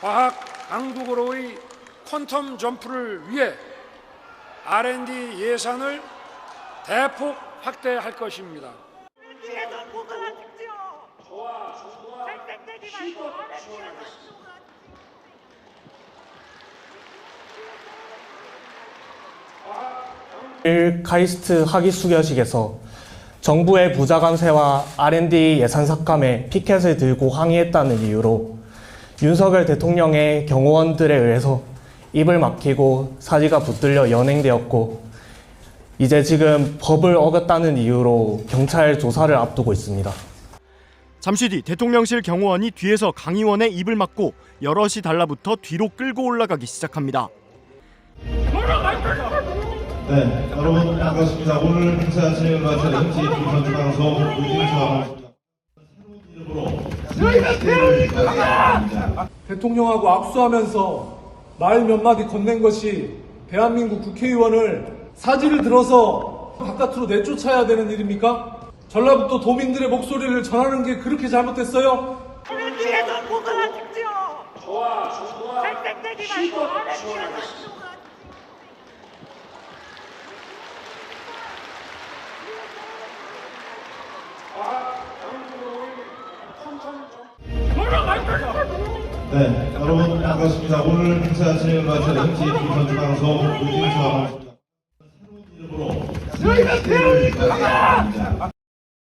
과학 강국으로의 퀀텀 점프를 위해 R&D 예산을 대폭 확대할 것입니다. 카이스트 학위 수여식에서 정부의 부자 감세와 R&D 예산 삭감에 피켓을 들고 항의했다는 이유로 윤석열 대통령의 경호원들에 의해서 입을 막히고 사지가 붙들려 연행되었고 이제 지금 법을 어겼다는 이유로 경찰 조사를 앞두고 있습니다. 잠시 뒤 대통령실 경호원이 뒤에서 강의원의 입을 막고 여럿이 달라붙어 뒤로 끌고 올라가기 시작합니다. 네, 여러분 반갑습니다. 오늘 행사 진행을 맡은 MT 김선주 방송 우진수 아나운서입니다. 새로운 이름으로 스테이를 시작합니다. 대통령하고 악수하면서 말 몇 마디 건넨 것이 대한민국 국회의원을 사지를 들어서 바깥으로 내쫓아야 되는 일입니까? 전라북도 도민들의 목소리를 전하는 게 그렇게 잘못됐어요? 뒤에서 구글하 직지요. 잘생되지 말고 아래 뒤에서 구글하 네, 여러분 반갑습니다. 오늘 행사 진행을 맡은 MT 김선주 방송 우진수 아나운서입니다. 새로운 이름으로 스테이를 시작합니다.